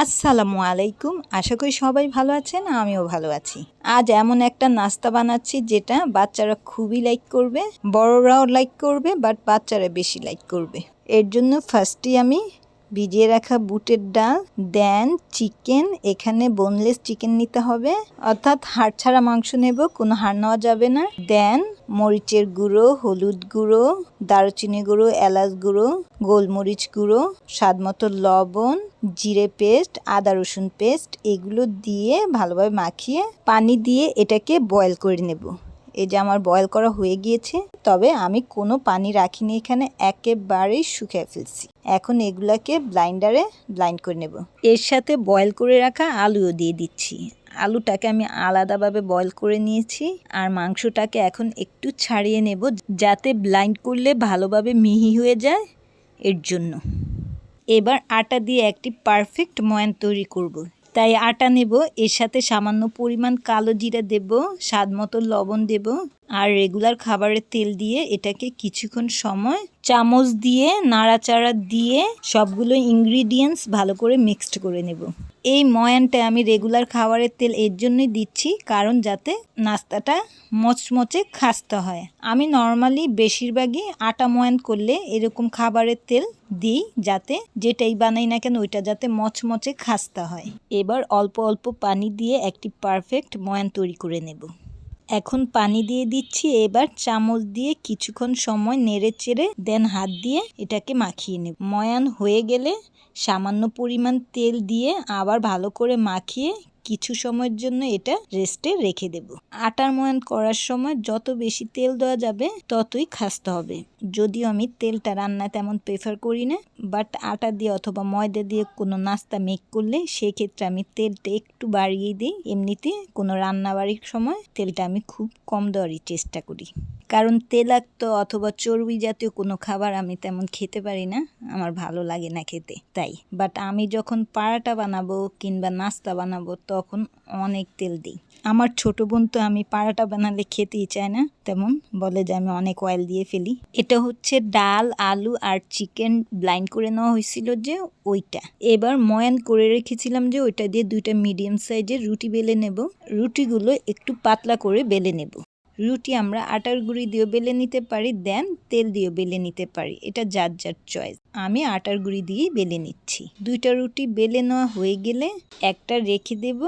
আসসালামু আলাইকুম। আশা করি সবাই ভালো আছেন, আমিও ভালো আছি। আজ এমন একটা নাস্তা বানাচ্ছি যেটা বাচ্চারা খুবই লাইক করবে, বড়রাও লাইক করবে বাট বাচ্চারা বেশি লাইক করবে। এর জন্য ফার্স্টে আমি ভিজিয়ে রাখা বুটের ডাল, দেন চিকেন, এখানে বোনলেস চিকেন নিতে হবে। অর্থাৎ হাড় ছাড়া মাংস নেব, কোনো হাড় নেওয়া যাবে না। দেন মরিচের গুঁড়ো, হলুদ গুঁড়ো, দারুচিনি গুঁড়ো, এলাচ গুঁড়ো, গোলমরিচ গুঁড়ো, স্বাদ মতো লবণ, জিরে পেস্ট, আদা রসুন পেস্ট, এগুলো দিয়ে ভালোভাবে মাখিয়ে পানি দিয়ে এটাকে বয়েল করে নেব। এই যে আমার বয়েল করা হয়ে গিয়েছে, তবে আমি কোনো পানি রাখিনি এখানে, একেবারেই শুকিয়ে ফেলছি। এখন এগুলাকে ব্লাইন্ডারে ব্লাইন্ড করে নেব। এর সাথে বয়েল করে রাখা আলুও দিয়ে দিচ্ছি। আলুটাকে আমি আলাদাভাবে বয়েল করে নিয়েছি আর মাংসটাকে এখন একটু ছাড়িয়ে নেব যাতে ব্লাইন্ড করলে ভালোভাবে মিহি হয়ে যায় এর জন্য। এবার আটা দিয়ে একটি পারফেক্ট ময়ান তৈরি করব। তাই আটা নেব, এর সাথে সামান্য পরিমাণ কালো জিরা দেব, স্বাদ মতো লবণ দেব আর রেগুলার খাবারের তেল দিয়ে এটাকে কিছুক্ষণ সময় চামচ দিয়ে, নাড়াচাড়া দিয়ে সবগুলো ইনগ্রিডিয়েন্টস ভালো করে মিক্সড করে নেব। এই ময়ানটা আমি রেগুলার খাবারের তেল এর জন্যই দিচ্ছি, কারণ যাতে নাস্তাটা মচমচে খাস্তা হয়। আমি নর্মালি বেশিরভাগই আটা ময়ান করলে এরকম খাবারের তেল দিই, যাতে যেটাই বানাই না কেন ওইটা যাতে মচমচে খাস্তা হয়। এবার অল্প অল্প পানি দিয়ে একটি পারফেক্ট ময়ান তৈরি করে নেব। এখন পানি দিয়ে দিচ্ছি, এবার চামচ দিয়ে কিছুক্ষণ সময় নেড়ে চেড়ে দেন হাত দিয়ে এটাকে মাখিয়ে নেব। ময়ান হয়ে গেলে সামান্য পরিমাণ তেল দিয়ে আবার ভালো করে মাখিয়ে কিছু সময়ের জন্য এটা রেস্টে রেখে দেব। আটার ময়ান করার সময় যত বেশি তেল দেওয়া যাবে, ততই খাসতে হবে। যদিও আমি তেলটা রান্না তেমন প্রেফার করি না বাট আটা দিয়ে অথবা ময়দা দিয়ে কোনো নাস্তা মেক করলে সেক্ষেত্রে আমি তেলটা একটু বাড়িয়ে দিই। এমনিতে কোনো রান্না বাড়ির সময় তেলটা আমি খুব কম দেওয়ারই চেষ্টা করি। কারণ তেলাক্ত অথবা চর্বি জাতীয় কোনো খাবার আমি তেমন খেতে পারি না। আমার ভালো লাগে না খেতে, তাই। বাট আমি যখন পাড়াটা বানাবো কিংবা নাস্তা বানাবো তখন অনেক তেল দিই। আমার ছোট বোন তো আমি পাড়াটা বানালে খেতেই চায় না, তেমন বলে যে আমি অনেক অয়েল দিয়ে ফেলি। এটা হচ্ছে ডাল, আলু আর চিকেন ব্লাইন্ড করে নেওয়া হয়েছিল যে ওইটা। এবার ময়ান করে রেখেছিলাম যে ওইটা দিয়ে দুইটা মিডিয়াম সাইজের রুটি বেলে নেব। রুটিগুলো একটু পাতলা করে বেলে নেব। রুটি আমরা আটার গুঁড়ি দিয়েও বেলে নিতে পারি দেন তেল দিয়েও বেলে নিতে পারি। এটা যার যার চয়েস আমি আটার গুঁড়ি দিয়েই বেলে নিচ্ছি। দুইটা রুটি বেলে নেওয়া হয়ে গেলে একটা রেখে দেব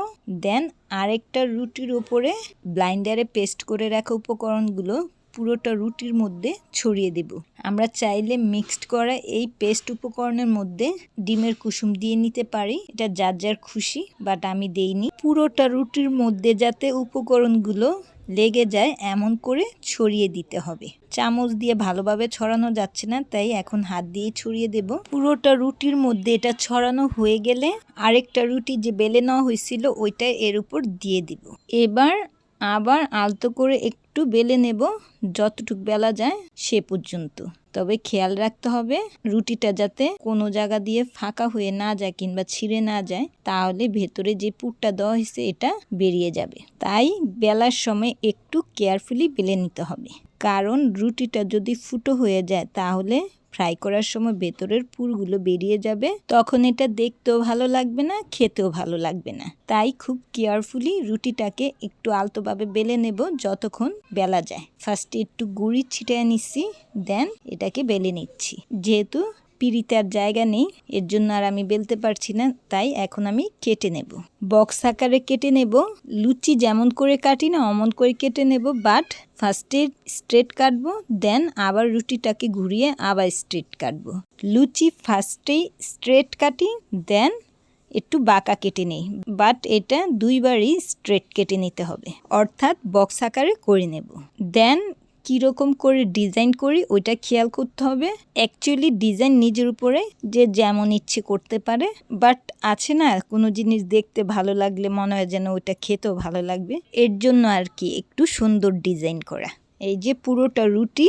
দেন আরেকটা রুটির ওপরে ব্লাইন্ডারে পেস্ট করে রাখা উপকরণগুলো পুরোটা রুটির মধ্যে ছড়িয়ে দেব। আমরা চাইলে মিক্সড করা এই পেস্ট উপকরণের মধ্যে ডিমের কুসুম দিয়ে নিতে পারি। এটা যার যার খুশি বাট আমি দেইনি। পুরোটা রুটির মধ্যে যাতে উপকরণগুলো লেগে যায় এমন করে ছড়িয়ে দিতে হবে। চামচ দিয়ে ভালোভাবে ছড়ানো যাচ্ছে না, তাই এখন হাত দিয়ে ছড়িয়ে দেব। পুরোটা রুটির মধ্যে এটা ছড়ানো হয়ে গেলে আরেকটা রুটি যে বেলে নেওয়া হয়েছিল, ওইটা এর উপর দিয়ে দিব। এবার আবার আলতো করে একটু বেলে নেব, যতটুক বেলা যায় সে পর্যন্ত। তবে খেয়াল রাখতে হবে, রুটিটা যাতে কোনো জায়গা দিয়ে ফাঁকা হয়ে না যায় কিংবা ছিঁড়ে না যায়, তাহলে ভেতরে যে পুরটা দেওয়া হয়েছে এটা বেরিয়ে যাবে। তাই বেলার সময় একটু কেয়ারফুলি বেলে নিতে হবে। কারণ রুটিটা যদি ফুটো হয়ে যায়, তাহলে ফ্রাই করার সময় ভেতরের পুরগুলো বেরিয়ে যাবে, তখন এটা দেখতেও ভালো লাগবে না, খেতেও ভালো লাগবে না। তাই খুব কেয়ারফুলি রুটিটাকে একটু আলতোভাবে বেলে নেব যতক্ষণ বেলা যায়। ফার্স্টে একটু গুড়ি ছিটিয়ে নিচ্ছি, দেন এটাকে বেলে নিচ্ছি। যেহেতু পিড়িতে আর জায়গা নেই, এর জন্য আর আমি বেলতে পারছি না, তাই এখন আমি কেটে নেব। বক্স আকারে কেটে নেব, লুচি যেমন করে কাটি না অমন করে কেটে নেব বাট ফার্স্টে স্ট্রেট কাটবো দেন আবার রুটিটাকে ঘুরিয়ে আবার স্ট্রেট কাটবো। লুচি ফার্স্টেই স্ট্রেট কাটি দেন একটু বাঁকা কেটে নেই বাট এটা দুইবারই স্ট্রেট কেটে নিতে হবে, অর্থাৎ বক্স আকারে করে নেব। দেন কীরকম করে ডিজাইন করি, ওইটা খেয়াল করতে হবে। অ্যাকচুয়ালি ডিজাইন নিজের উপরে যে যেমন ইচ্ছে করতে পারে। বাট আছে না, কোনো জিনিস দেখতে ভালো লাগলে মনে হয় যেন ওইটা খেতেও ভালো লাগবে। এর জন্য আর কি একটু সুন্দর ডিজাইন করা। এই যে পুরোটা রুটি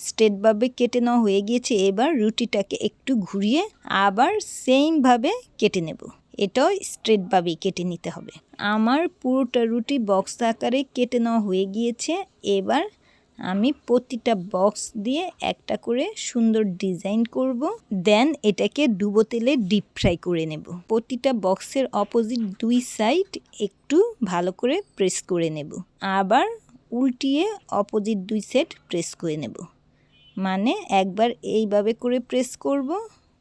স্ট্রেটভাবে কেটে নেওয়া হয়ে গিয়েছে, এবার রুটিটাকে একটু ঘুরিয়ে আবার সেমভাবে কেটে নেব। এটাও স্ট্রেটভাবেই কেটে নিতে হবে। আমার পুরোটা রুটি বক্স আকারে কেটে নেওয়া হয়ে গিয়েছে। এবার আমি প্রতিটা বক্স দিয়ে একটা করে সুন্দর ডিজাইন করব। দেন এটাকে ডুবো তেলে ডিপ ফ্রাই করে নেব। প্রতিটা বক্সের অপোজিট দুই সাইড একটু ভালো করে প্রেস করে নেব। আবার উল্টিয়ে অপোজিট দুই সেট প্রেস করে নেব। মানে একবার এইভাবে করে প্রেস করব।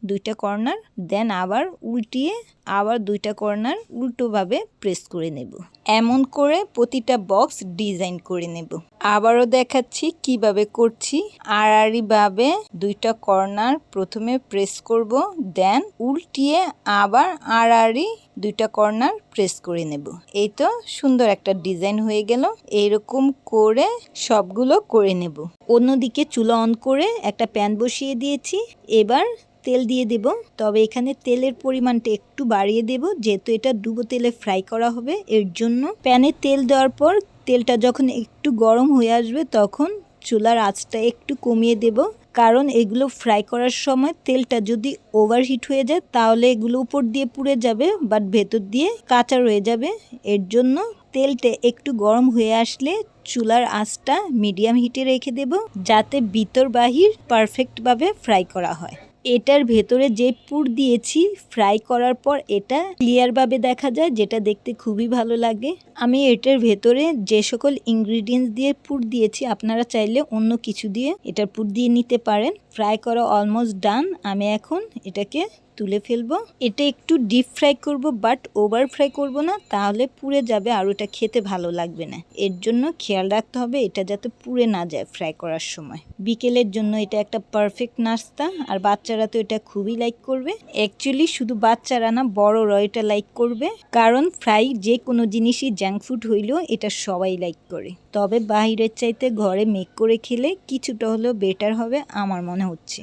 দুইটা কর্নার, দেন আবার উল্টিয়ে আবার দুইটা কর্নার উল্টোভাবে প্রেস করে নেব। এমন করে প্রতিটা বক্স ডিজাইন করে নেব। আবারও দেখাচ্ছি কীভাবে করছি। আড়াআড়িভাবে দুইটা কর্নার প্রথমে প্রেস করব, দেন উল্টিয়ে আবার আড়াআড়ি দুইটা কর্নার প্রেস করে নেব। এই তো সুন্দর একটা ডিজাইন হয়ে গেল। এরকম করে সবগুলো করে নেব। অন্যদিকে চুলা অন করে একটা প্যান বসিয়ে দিয়েছি। এবার তেল দিয়ে দেব। তবে এখানে তেলের পরিমাণটা একটু বাড়িয়ে দেব। যেহেতু এটা ডুবো তেলে ফ্রাই করা হবে, এর জন্য প্যানে তেল দেওয়ার পর তেলটা যখন একটু গরম হয়ে আসবে, তখন চুলার আঁচটা একটু কমিয়ে দেব। কারণ এগুলো ফ্রাই করার সময় তেলটা যদি ওভারহিট হয়ে যায়, তাহলে এগুলো উপর দিয়ে পুড়ে যাবে, বাট ভেতর দিয়ে কাঁচা রয়ে যাবে। এর জন্য তেলটা একটু গরম হয়ে আসলে চুলার আঁচটা মিডিয়াম হিটে রেখে দেব, যাতে ভিতর বাহির পারফেক্টভাবে ফ্রাই করা হয়। এটার ভেতরে যে পুর দিয়েছি ফ্রাই করার পর এটা ক্লিয়ারভাবে দেখা যায়, যেটা দেখতে খুবই ভালো লাগে। আমি এটার ভেতরে যে সকল ইনগ্রিডিয়েন্টস দিয়ে পুর দিয়েছি, আপনারা চাইলে অন্য কিছু দিয়ে এটার পুর দিয়ে নিতে পারেন। ফ্রাই করা অলমোস্ট ডান আমি এখন এটাকে তুলে ফেলব। এটা একটু ডিপ ফ্রাই করব বাট ওভার ফ্রাই করব না, তাহলে পুড়ে যাবে আর ওটা খেতে ভালো লাগবে না। এর জন্য খেয়াল রাখতে হবে এটা যাতে পুড়ে না যায় ফ্রাই করার সময়। বিকেলের জন্য এটা একটা পারফেক্ট নাস্তা, আর বাচ্চারা তো এটা খুবই লাইক করবে। অ্যাকচুয়ালি শুধু বাচ্চারা না বড়রা এটা লাইক করবে। কারণ ফ্রাই যে কোনো জিনিসই জাঙ্ক ফুড হইলেও এটা সবাই লাইক করে। তবে বাহিরের চাইতে ঘরে মেক করে খেলে কিছুটা হলেও বেটার হবে, আমার মনে হচ্ছে।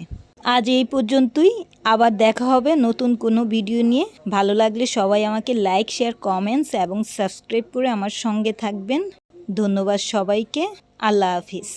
আজ এই পর্যন্তই। আবার দেখা হবে নতুন কোনো ভিডিও নিয়ে। ভালো লাগলে সবাই আমাকে লাইক শেয়ার কমেন্টস এবং সাবস্ক্রাইব করে আমার সঙ্গে থাকবেন। ধন্যবাদ সবাইকে। আল্লাহ হাফিজ।